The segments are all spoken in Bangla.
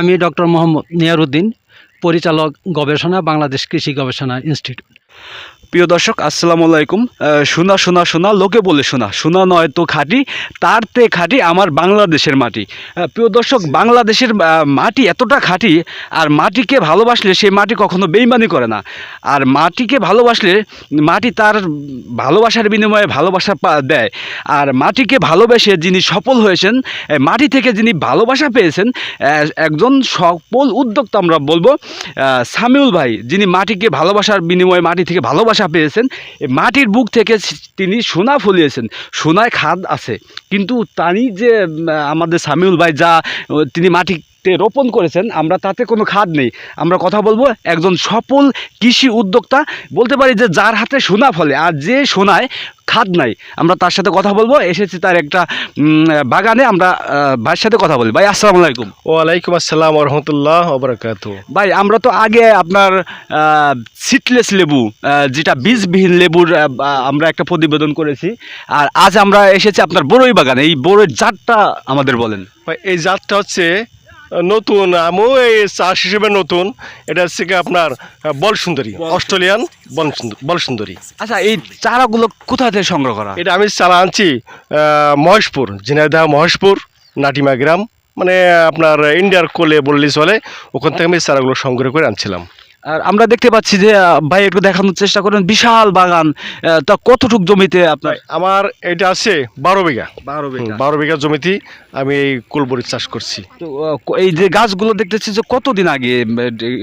আমি ডক্টর মোহাম্মদ নিয়ারুদ্দিন পরিচালক গবেষণা বাংলাদেশ কৃষি গবেষণা ইনস্টিটিউট। প্রিয় দর্শক, আসসালামু আলাইকুম। সোনা সোনা শোনা লোকে বলে শোনা। সোনা নয় তো খাঁটি, তার তে খাঁটি আমার বাংলাদেশের মাটি। প্রিয় দর্শক, বাংলাদেশের মাটি এতটা খাঁটি, আর মাটিকে ভালোবাসলে সেই মাটি কখনো বেইমানি করে না। আর মাটিকে ভালোবাসলে মাটি তার ভালোবাসার বিনিময়ে ভালোবাসা দেয়। আর মাটিকে ভালোবেসে যিনি সফল হয়েছেন মাটি থেকে যিনি ভালোবাসা পেয়েছেন একজন সফল উদ্যোক্তা আমরা বলব সামিউল ভাই, যিনি মাটিকে ভালোবাসার বিনিময়ে মাটি থেকে ভালোবাসা পেয়েছেন মাটির বুক থেকে তিনি সোনা ফলিয়েছেন। সোনায় খাদ আছে। কিন্তু তারই যে আমাদের সামিউল ভাই যা তিনি তিনি মাটিতে রোপণ করেছেন আমরা তাতে কোনো খাদ নেই। আমরা কথা বলব একজন সফল কৃষি উদ্যোক্তা বলতে পারি যে যার হাতে সোনা ফলে আর যে সোনায় খাদ নাই। আমরা তার সাথে কথা বলব এসেছি তার একটা বাগানে আমরা ভাইয়ের সাথে কথা বলি। ভাই আসসালামু আলাইকুম। ওয়ালাইকুম আসসালাম রহমতুল্লাহ ওবরাকাত ভাই আমরা তো আগে আপনার সিটলেস লেবু যেটা বীজবিহীন লেবুর আমরা একটা প্রতিবেদন করেছি। আর আজ আমরা এসেছি আপনার বড়ই বাগানে এই বড়ইর জাতটা আমাদের বলেন। ভাই এই জাতটা হচ্ছে নতুন আমিও এই চাষ হিসেবে নতুন। এটা হচ্ছে কি আপনার বল সুন্দরী অস্ট্রেলিয়ান বল সুন্দর বল সুন্দরী আচ্ছা এই চারাগুলো কোথা থেকে সংগ্রহ করা? এটা আমি চারা আনছি আহ, মহেশপুর ঝিনাইদহ মহেশপুর নাটিমা গ্রাম মানে আপনার ইন্ডিয়ার কোলে বললি চলে ওখান থেকে আমি চারাগুলো সংগ্রহ করে আনছিলাম। আর আমরা দেখতে পাচ্ছি যে ভাই একটু দেখানোর চেষ্টা করেন বিশাল বাগান তা কতটুক জমিতে আপনার? আমার এটা আছে বারো বিঘা। বারো হুম, বারো বিঘা জমিতে আমি এই কুলবরি চাষ করছি। তো এই যে গাছগুলো দেখতেছি যে কতদিন আগে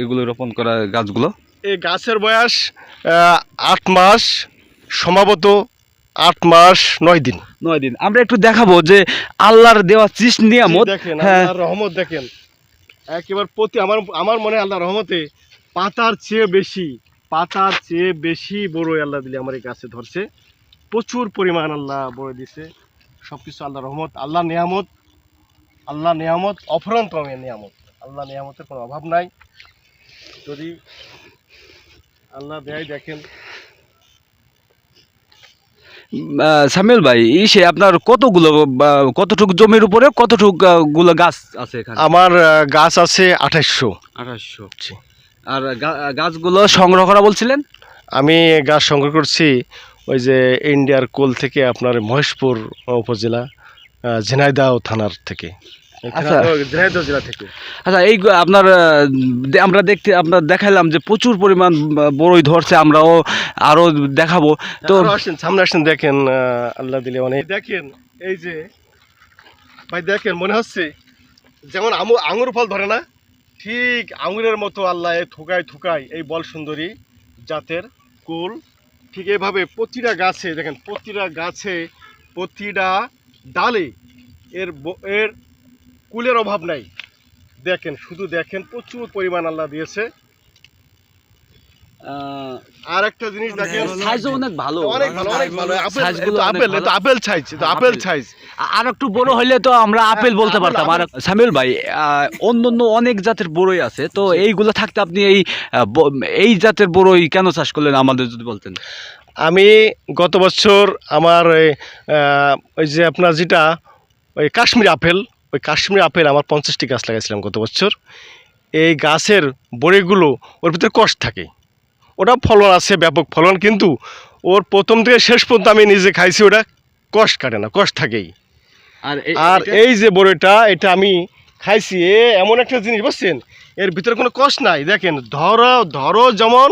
এগুলো রোপণ করা গাছগুলো? এই গাছের বয়স আট মাস সম্ভবত আট মাস নয় দিন। নয় দিন। আমরা একটু দেখাবো যে আল্লাহর দেওয়া চিস নিয়ামত দেখেন হ্যাঁ। রহমত দেখেন। একেবারে প্রতি আমার আমার মনে হয় আল্লাহর রহমতে পাতার চেয়ে বেশি পাতার চেয়ে বেশি বড় আল্লাহ দিলে আমার এই গাছে ধরছে। প্রচুর পরিমাণ আল্লাহ বড় দিছে। সব কিছু আল্লাহ রহমত আল্লাহ নিয়ামত আল্লাহ নিয়ামত অফরন্ত নিয়ামত। আল্লাহ নিয়ামতের কোনো অভাব নাই। যদি আল্লাহ দেয় দেখেন। সামিল ভাই ইসে আপনার কতগুলো কতটুকু জমির উপরে কতটুকু গুলো গাছ আছে এখানে? আমার গাছ আছে আঠাশশো। আঠাশশো। আর গা- গাছগুলো সংগ্রহ করা বলছিলেন? আমি গাছ সংগ্রহ করছি ওই যে ইন্ডিয়ার কোল থেকে আপনার মহেশপুর উপজেলা আহ, ঝিনাইদহ থানার থেকে। আচ্ছা। ঝিনাইদহ জেলা থেকে। আচ্ছা এই আপনার আমরা দেখতে আপনার দেখাইলাম যে প্রচুর পরিমাণ বড়ই ধরছে আমরাও আরও দেখাবো। তো আসেন সামনে আসেন দেখেন আল্লাহ দিলে অনেক দেখেন এই যে ভাই দেখেন মনে হচ্ছে যেমন আমু আঙুর ফল ধরে না? ঠিক আঙুরের মতো আল্লাহ এই থুকায় থুকায় এই বল সুন্দরী জাতের কুল। ঠিক এভাবে প্রতিটা গাছে, দেখেন, প্রতিটা গাছে, প্রতিটা ডালে এর এর কুলের অভাব নাই। দেখেন, শুধু দেখেন, প্রচুর পরিমাণ আল্লাহ দিয়েছে। আর একটা জিনিস দেখেন সাইজও অনেক ভালো। অনেক ভালো অনেক ভালো। আপেল সাইজগুলো তো আপেল এ তো আপেল সাইজ তো আপেল আপেল। সাইজ আর একটু বড় হইলে তো আমরা আপেল হ্যাঁ, বলতে পারতাম। আর আপেল। সামিউল ভাই আহ, অন্য অন্য অনেক জাতের বড়ই আছে। তো এইগুলো থাকতে আপনি এই এই জাতের বড়ই কেন চাষ করলেন আমাদের যদি বলতেন? আমি গত বছর আমার ওই, ওই যে আপনার যেটা ওই কাশ্মীর আপেল ওই কাশ্মীর আপেল আমার পঞ্চাশটি গাছ লাগাইছিলাম গত বছর। এই গাছের বড়িগুলো ওর ভিতরে কষ থাকে। ওটা ফলন আছে ব্যাপক ফলন কিন্তু ওর প্রথম থেকে শেষ পর্যন্ত আমি নিজে খাইছি ওটা কষ কাটে না কষ থাকেই। আর আর এই যে বড়িটা এটা আমি খাইছি এ এমন একটা জিনিস বুঝছেন? এর ভিতরে কোনো কষ্ট নাই। দেখেন ধরো ধরো যেমন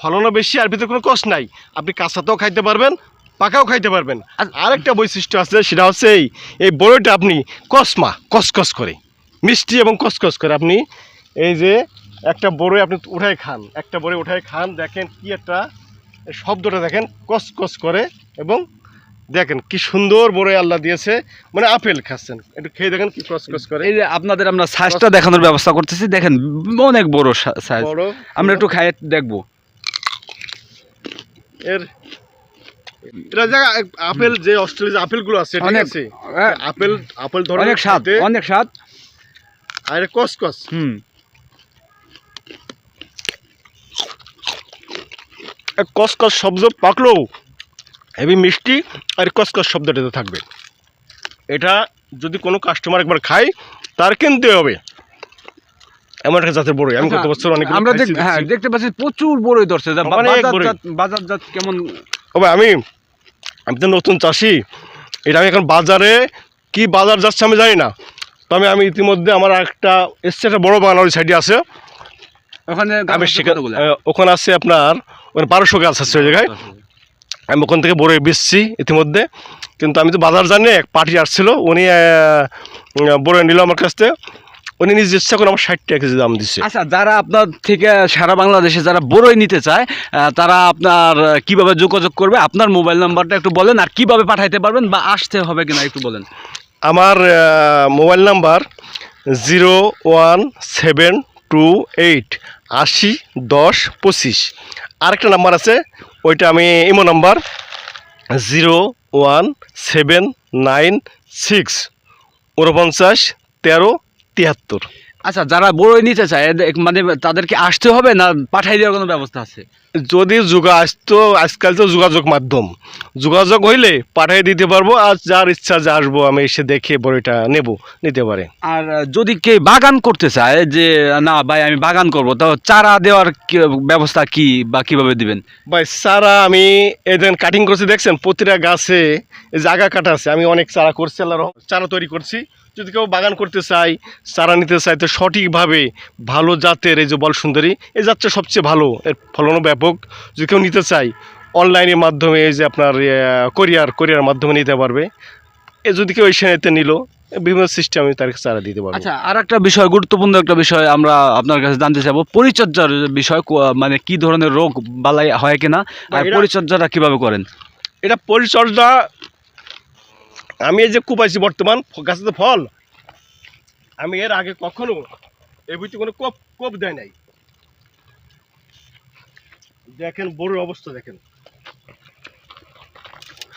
ফলনও বেশি আর ভিতরে কোনো কষ্ট নাই। আপনি কাঁচাতেও খাইতে পারবেন পাকাও খাইতে পারবেন। আর আরেকটা বৈশিষ্ট্য আছে সেটা হচ্ছে এই এই বড়িটা আপনি কসমা কসকস করে মিষ্টি এবং কসকস করে আপনি এই যে একটা বড়ই আপনি উঠাই খান একটা বড়ি উঠাই খান দেখেন কি একটা শব্দটা দেখেন কসকস করে এবং দেখেন কি সুন্দর বড়ই আল্লাহ দিয়েছে মানে আপেল খাচ্ছেন। একটু খেয়ে দেখেন কি কসকস করে। এই যে আপনাদের আমরা সাইজটা দেখানোর ব্যবস্থা করতেছি দেখেন অনেক বড় সাইজ বড় আমরা একটু খাই দেখব। এর এটা জায়গা আপেল যে অস্ট্রেলিয়া আপেলগুলো আছে ঠিক আছে? হ্যাঁ, আপেল আপেল ধরনের অনেক স্বাদ অনেক স্বাদ। আর কসকস হুম। এক কসকস শব্দ পাকলেও হেভি মিষ্টি আর কসকস শব্দটাতে থাকবে। এটা যদি কোনো কাস্টমার একবার খায় তার কিনতে হবে। এমন একটা জাতের বড়ই আমি আচ্ছা, গত বছর অনেক আমরা হ্যাঁ দেখতে পাচ্ছি প্রচুর বড়ই ধরছে। যা বা- অনেক বড়ই। বাজারজাত বাজারজাত কেমন? তবে আমি আমি তো নতুন চাষি। এটা আমি এখন বাজারে কি বাজার যাচ্ছে আমি জানি না। তবে আমি ইতিমধ্যে আমার একটা এসছে একটা বড় বাগান ওই সাইডে আছে। ওখানে আমি সেখানে ওখানে আছে আপনার ওখানে বারোশো গাছ আছে ওই জায়গায়। আমি ওখান থেকে বড়ই বেচছি ইতিমধ্যে। কিন্তু আমি তো বাজার জানি এক পার্টি আসছিল উনি বড়ই নিল আমার কাছ থেকে। উনি নিজে ইচ্ছা করে আমার ষাট টাকা কেজি দাম দিচ্ছে আচ্ছা যারা আপনার থেকে সারা বাংলাদেশে যারা বড়ই নিতে চায় তারা আপনার কীভাবে যোগাযোগ করবে? আপনার মোবাইল নাম্বারটা একটু বলেন আর কীভাবে পাঠাইতে পারবেন বা আসতে হবে কিনা একটু বলেন। আমার mobile number zero one seven two eight আশি দশ পঁচিশ। আরেকটা নাম্বার আছে, ওইটা আমি imo number zero one seven nine six উনপঞ্চাশ তেরো তিয়াত্তর। আচ্ছা যারা বড়ই নিতে চায় মানে তাদেরকে আসতে হবে না পাঠাই দেওয়ার কোনো ব্যবস্থা আছে? যদি যোগা আসতো আজকাল তো যোগাযোগ মাধ্যম। যোগাযোগ হইলে পাঠিয়ে দিতে পারব আর যার ইচ্ছা যে আসব আমি এসে দেখে বড়িটা নেব নিতে পারে। আর যদি কে বাগান করতে চায় যে না ভাই আমি বাগান করব তো চারা দেওয়ার ব্যবস্থা কি বা কীভাবে দিবেন? ভাই চারা আমি এদিন কাটিং করছি দেখছেন? প্রতিটা গাছে জায়গা কাটা আছে। আমি অনেক চারা করছি রহমতে, চারা তৈরি করছি। যদি কেউ বাগান করতে চাই চারা নিতে চাই তো সঠিকভাবে ভালো জাতের এই যে বল সুন্দরী এই জাতটা সবচেয়ে ভালো। এর ফলনও ব্যাপক। যদি কেউ নিতে চাই অনলাইনের মাধ্যমে এই যে আপনার কোরিয়ার কোরিয়ার মাধ্যমে নিতে পারবে। এ যদি কেউ এসে নিতে নিল বিভিন্ন সিস্টেম তার চারা দিতে পারব। আচ্ছা আর একটা বিষয় গুরুত্বপূর্ণ একটা বিষয় আমরা আপনার কাছে জানতে চাইব। পরিচর্যার বিষয় মানে কি ধরনের রোগ বালাই হয় কিনা? আর পরিচর্যাটা কীভাবে করেন? এটা পরিচর্যা আমি এই যে কুপাইছি বর্তমান গাছে তো ফল। আমি এর আগে কখনো এই বইতে কোনো কোপ কোপ দেয় নাই। দেখেন বড়ির অবস্থা দেখেন।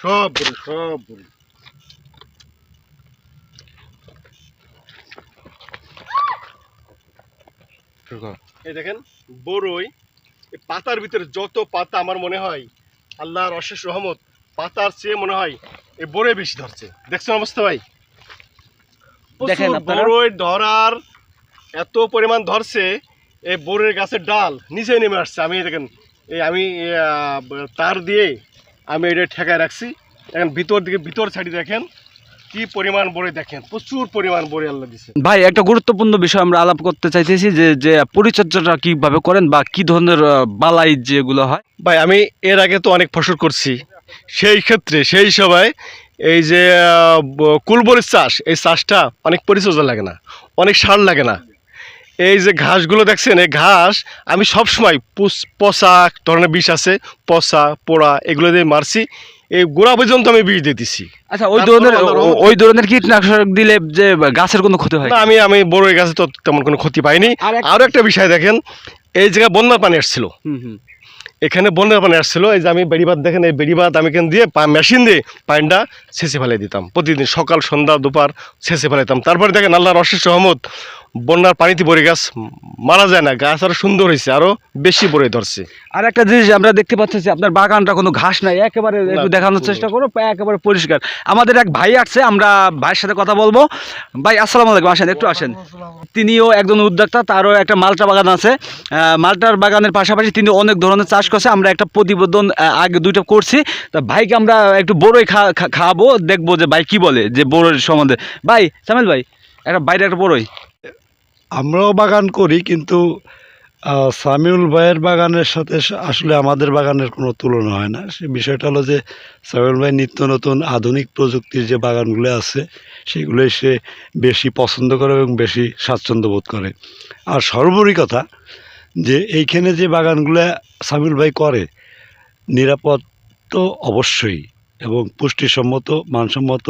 সব বড়ি সব বড়ি। এই দেখেন, বড়ই। পাতার ভিতরে যত পাতা আমার মনে হয়, আল্লাহর অশেষ রহমত, পাতার চেয়ে মনে হয় এই বড়ে বেশি ধরছে। দেখছেন অবস্থা ভাই? দেখেন বড়ই ধরার এত পরিমাণ ধরছে এই বড়ের গাছের ডাল নিচে নেমে আসছে। আমি দেখেন এই আমি তার দিয়ে আমি এটা ঠেকায় রাখছি। এখন ভিতর দিকে ভিতর সাইডে দেখেন কি পরিমাণ বড়ে দেখেন প্রচুর পরিমাণ বড়ে আল্লাহ দিছে। ভাই একটা গুরুত্বপূর্ণ বিষয় আমরা আলাপ করতে চাইতেছি যে যে পরিচর্যাটা কীভাবে করেন বা কি ধরনের বালাই যেগুলো হয়? ভাই আমি এর আগে তো অনেক ফসল করছি। সেই ক্ষেত্রে সেই সময় এই যে কুলবরির চাষ এই চাষটা অনেক পরিচর্যা লাগে না অনেক সার লাগে না। এই যে ঘাসগুলো দেখছেন এই ঘাস আমি সব সময় পুষ- পচা ধরনের বিষ আছে পচা পোড়া এগুলো দিয়ে মারছি এই গোড়া পর্যন্ত আমি বিষ দিয়ে দিছি। আচ্ছা ওই ধরনের ওই ধরনের কীটনাশক দিলে যে গাছের কোনো ক্ষতি হয় না আমি আমি বড় গাছে তো তেমন কোনো ক্ষতি পাইনি। আর আরও একটা বিষয় দেখেন এই জায়গায় বন্যার পানি আসছিল। হুম হুম। এখানে বন্যার পানি আসছিল, এই যে আমি বেড়িবাদ দেখেন এই বেড়িবাদ আমি এখানে দিয়ে মেশিন দিয়ে পানিটা ছেঁচে ফেলে দিতাম। প্রতিদিন সকাল, সন্ধ্যা, দুপার ছেঁচে ফেলাইতাম। তারপরে দেখেন আল্লাহর অশেষ সহমত বন্যার পানিতে বড়ি গাছ। মারা যায় না গাছ আরও সুন্দর হয়েছে আরও বেশি পড়ে ধরছে। আর একটা জিনিস আমরা দেখতে পাচ্ছি আপনার বাগানটা কোনো ঘাস নাই একেবারে একটু দেখানোর চেষ্টা করো একেবারে পরিষ্কার। আমাদের এক ভাই আসছে আমরা ভাইয়ের সাথে কথা বলব। ভাই আসসালামু আলাইকুম আসেন একটু আসেন। তিনিও একজন উদ্যোক্তা তারও একটা মালটা বাগান আছে। মালটার বাগানের পাশাপাশি তিনি অনেক ধরনের চাষ করছে আমরা একটা প্রতিবেদন আগে দুইটা করছি। তা ভাইকে আমরা একটু বড়ই খাওয়াবো দেখব যে ভাই কি বলে যে বড়ের সম্বন্ধে। ভাই সামিল ভাই একটা বাইরে একটা বড়ই। আমরাও বাগান করি, কিন্তু সামিউল ভাইয়ের বাগানের সাথে আসলে আমাদের বাগানের কোনো তুলনা হয় না। সে বিষয়টা হলো যে, সামিউল ভাই নিত্য নতুন আধুনিক প্রযুক্তির যে বাগানগুলো আছে, সেগুলোই সে বেশি পছন্দ করে এবং বেশি স্বাচ্ছন্দ্য বোধ করে। আর সর্বোপরি কথা, যে এইখানে যে বাগানগুলো সামিউল ভাই করে, নিরাপদ তো অবশ্যই এবং পুষ্টিসম্মত, মানসম্মত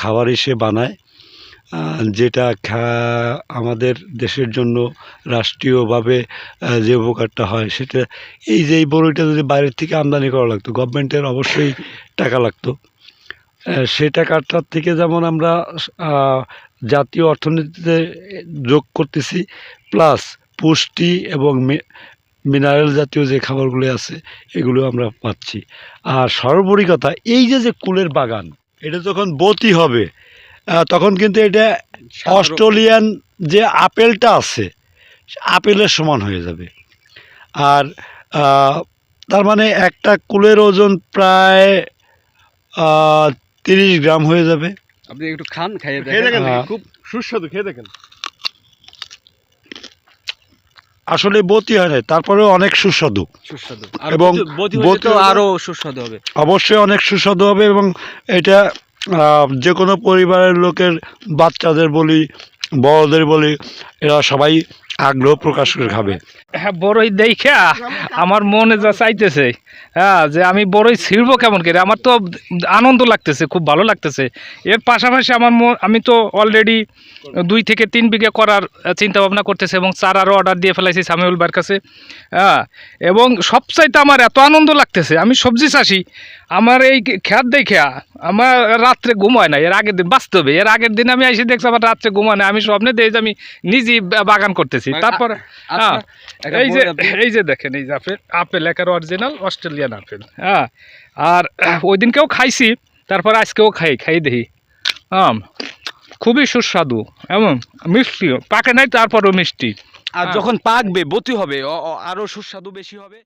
খাবারই সে বানায়। যেটা আমাদের দেশের জন্য রাষ্ট্রীয়ভাবে যে উপকারটা হয় সেটা, এই যে এই বড়ইটা যদি বাইরের থেকে আমদানি করা লাগতো, গভর্নমেন্টের অবশ্যই টাকা লাগতো। সে টাকাটার থেকে যেমন আমরা জাতীয় অর্থনীতিতে যোগ করতেছি, প্লাস পুষ্টি এবং মিনারেল জাতীয় যে খাবারগুলো আছে, এগুলো আমরা পাচ্ছি। আর সর্বোপরি কথা, এই যে যে কুলের বাগান, এটা যখন বতি হবে তখন কিন্তু এটা অস্ট্রেলিয়ান যে আপেলটা আছে আপেলের সমান হয়ে যাবে। আর তার মানে একটা কুলের ওজন প্রায় তিরিশ গ্রাম হয়ে যাবে। আপনি একটু খান খাইয়ে খেয়ে দেখেন হ্যাঁ। খুব সুস্বাদু খেয়ে দেখেন। আসলে বতি হয় না তারপরেও অনেক সুস্বাদু। সুস্বাদু। এবং আরও সুস্বাদু হবে। অবশ্যই অনেক সুস্বাদু হবে এবং এটা যে কোনো পরিবারের লোকের, বাচ্চাদের বলি, বড়দের বলি, এরা সবাই আগ্রহ প্রকাশ করে খাবে। হ্যাঁ বড়ই দেখা আমার মনে যা চাইতেছে। হ্যাঁ যে আমি বড়ই ছিড়বো কেমন করে? আমার তো আনন্দ লাগতেছে খুব ভালো লাগতেছে। এর পাশাপাশি আমার আমি তো অলরেডি দুই থেকে তিন বিঘে করার চিন্তা ভাবনা করতেছে এবং চারারও অর্ডার দিয়ে ফেলাইছি সামিউল বার কাছে। হ্যাঁ এবং সবচাইতে আমার এত আনন্দ লাগতেছে আমি সবজি চাষি আমার এই খ্যাত দেখে আমার রাত্রে ঘুমায় না এর আগের দিন বাস্তবে এর আগের দিন আমি এসে দেখছি আমার রাত্রে ঘুমায় না আমি স্বপ্নে দেখি যে আমি নিজেই বাগান করতেছি। তারপর হ্যাঁ এই যে এই যে দেখেন এই যে আপেল আপেল একের অরিজিনাল অস্ট্রেলিয়ান আপেল হ্যাঁ। আর ওই দিনকেও খাইছি তারপর আজকেও খাই খাই দেখি। আম খুবই সুস্বাদু এবং মিষ্টি পাকে নাই তারপরও মিষ্টি। আর যখন পাকবে বতি হবে আরও সুস্বাদু বেশি হবে।